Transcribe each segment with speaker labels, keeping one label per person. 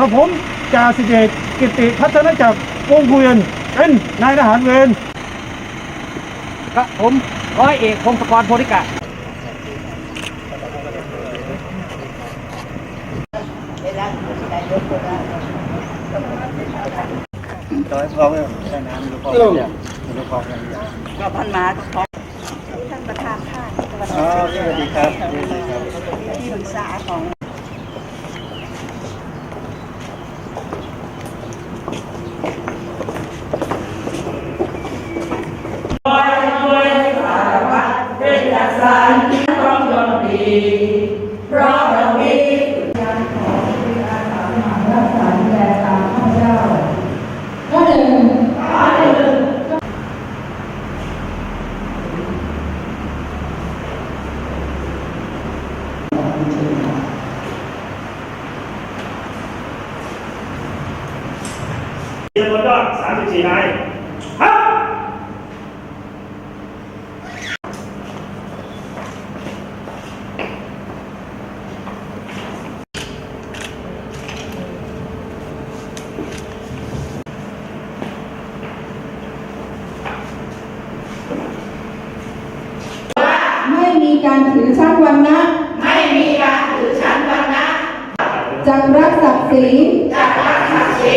Speaker 1: กับผมจ่าสิบเอกกิติพัฒนจักรวงศ์เกวียนเป็นนายทหารเวร
Speaker 2: ครับผมร้อยเอกพงศกรโพธิกะ
Speaker 1: จอยพร้อมแล้วใช้น้ำดูพร้อมแล้วดูพร้อมแล้ว
Speaker 3: ก็พันมาของท่านประธานค่ายสวัส
Speaker 1: อ๋อ
Speaker 3: ดี
Speaker 1: สวัสดีครับ
Speaker 4: จำนวนยอด34นายครับ
Speaker 5: ไม่มีการถือชั้นวรรณะไม่มีการถือชั้นวรรณะจักรักศักดิ์ศรีจักรักศักดิ์ศรี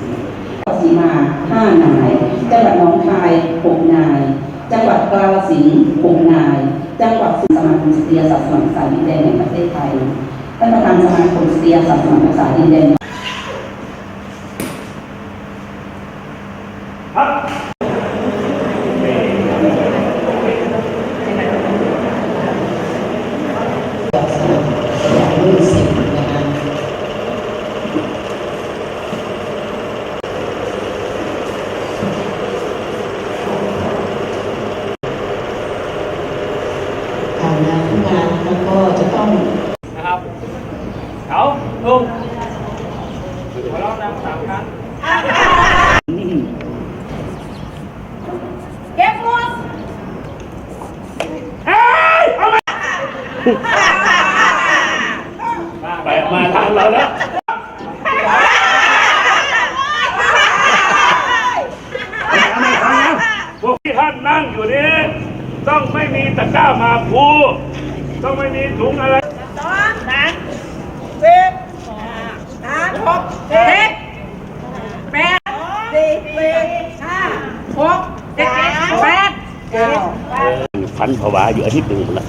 Speaker 5: มา
Speaker 3: ห้านาย จังหวัดหนองคายหกนาย จังหวัดกาฬสินธุ์หกนาย จังหวัดสุสมาคมสตรีอาสาสมัครรักษาดินแดนแห่งประเทศไทยท่านประธานสมาคมสตรีอาสาสมัครรักษาดินแดน
Speaker 4: ครับ
Speaker 6: ทำงานทุกงานแล้วก็จะต้อง
Speaker 2: นะครับเขาลุงหัวเราะดังสามครั้ง
Speaker 4: ไป มาทางเราแล้วานนั่งอยู่นี้ต้องไม่มีตะกร้ามาพูต้องไม่มีถุงอะไรสองสามสี่ห้าหกเจ็ดแปดสี่ห้าหกเจ็ด
Speaker 7: แปดเก้า
Speaker 4: ฝันผวาอยู่อาทิตย์หนึ่งหมแล้ว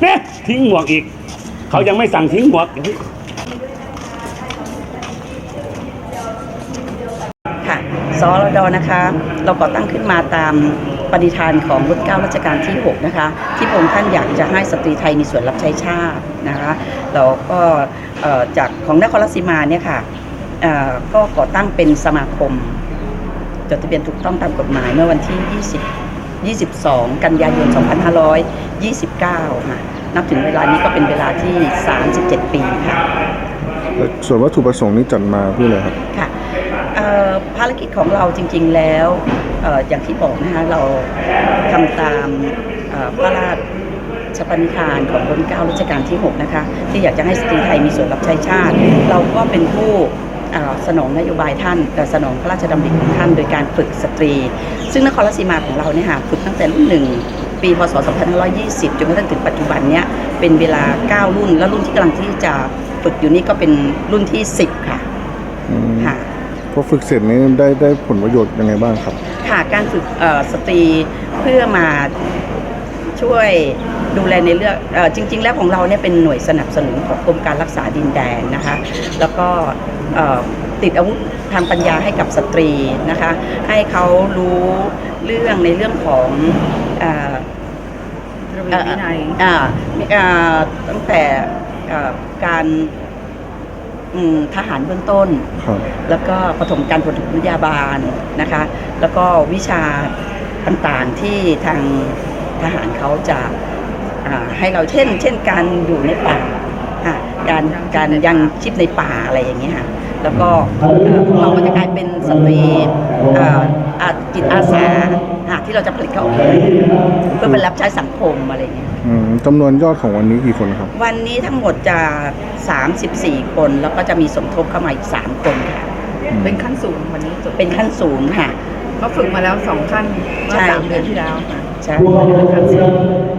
Speaker 4: เนี่ยทิ้งหมวกอีก เขายังไม่สั่งทิ้งหมวก
Speaker 3: ค่ะสรดนะคะ เราก่อตั้งขึ้นมาตามปณิธานของรุ่นเก้ารัชกาลที่ 6 นะคะ ที่พระองค์ท่านอยากจะให้สตรีไทยมีส่วนรับใช้ชาตินะคะแล้วก็จากของนครราชสีมาเนี่ยค่ะก็ก่อตั้งเป็นสมาคม จดทะเบียนถูกต้องตามกฎหมายเมื่อวันที่ 20 22 กันยายน 2529 ค่ะ นับถึงเวลานี้ก็เป็นเวลาที่ 37 ปีค่ะ
Speaker 8: แล้วส่วนวัตถุประสงค์นี้จัดมาเพื่ออะไรครับ
Speaker 3: ค่ะเอ่อภารกิจของเราจริง ๆแล้วเอ่ออย่างที่บอกนะคะเราทำตามเอ่อพระราชปณิธานของรัชเก้ารัชกาลที่ 6 นะคะ ที่อยากจะให้สตรีไทยมีส่วนรับใช้ชาติ เราก็เป็นผู้เอ่อสนองนโยบายท่านแต่สนองพระราชดำริของท่านโดยการฝึกสตรี ซึ่งนครราชสีมาของเราเนี่ยค่ะฝึกตั้งแต่รุ่นหนึ่ง ปีพศ 2520 จนกระทั่งถึงปัจจุบันเนี้ยเป็นเวลา 9 รุ่น แล้วรุ่นที่กำลังที่จะฝึกอยู่นี่ก็เป็นรุ่นที่ 10 ค่ะ
Speaker 8: อืม
Speaker 3: ค่ะ
Speaker 8: พอฝึกเสร็จนี้ได้ได้ผลประโยชน์ยังไงบ้างครับ
Speaker 3: ค่ะการฝึกเอ่อสตรีเพื่อมาช่วยดูแลในเรื่องเออจริง ๆ แล้วของเราเนี่ยเป็นหน่วยสนับสนุนของกรมการรักษาดินแดนนะคะ แล้วก็เอ่อติดอาวุธทางปัญญาให้กับสตรีนะคะ ให้เขารู้เรื่องในเรื่องของเอ่อ
Speaker 2: ระเบียบวินัย
Speaker 3: อ่าอ่าตั้งแต่เอ่อการอืมทหารเบื้องต้น
Speaker 8: ครับ
Speaker 3: แล้วก็ปฐมการปฐมวิทยาบาลนะคะ แล้วก็วิชาต่างๆที่ทางทหารเขาจะอ่าให้เราเช่น เช่นการอยู่ในป่าค่ะการการยังชีพในป่าอะไรอย่างเงี้ยค่ะแล้วก็เอ่อพวกเราก็จะกลายเป็นสตรีอ่าอ่าจิตอาสาอ่า ที่เราจะผลิตเขาออกมาเพื่อเป็นรับใช้สังคมอะไรอย่างเงี้ย
Speaker 8: อืมจำนวนยอดของวันนี้กี่คนครับ
Speaker 3: วันนี้ทั้งหมดจะ 34 คน แล้วก็จะมีสมทบเข้ามาอีก 3 คนค่ะ
Speaker 7: เป็นขั้นสูงวันนี้จบ
Speaker 3: เป็นขั้นสูงค่ะ
Speaker 7: เขาฝึกมาแล้วสองขั้นเมื่อ
Speaker 3: ใช่
Speaker 7: สามเดือนที่แล้วค่ะ
Speaker 3: ใช่
Speaker 7: ขั้นสูง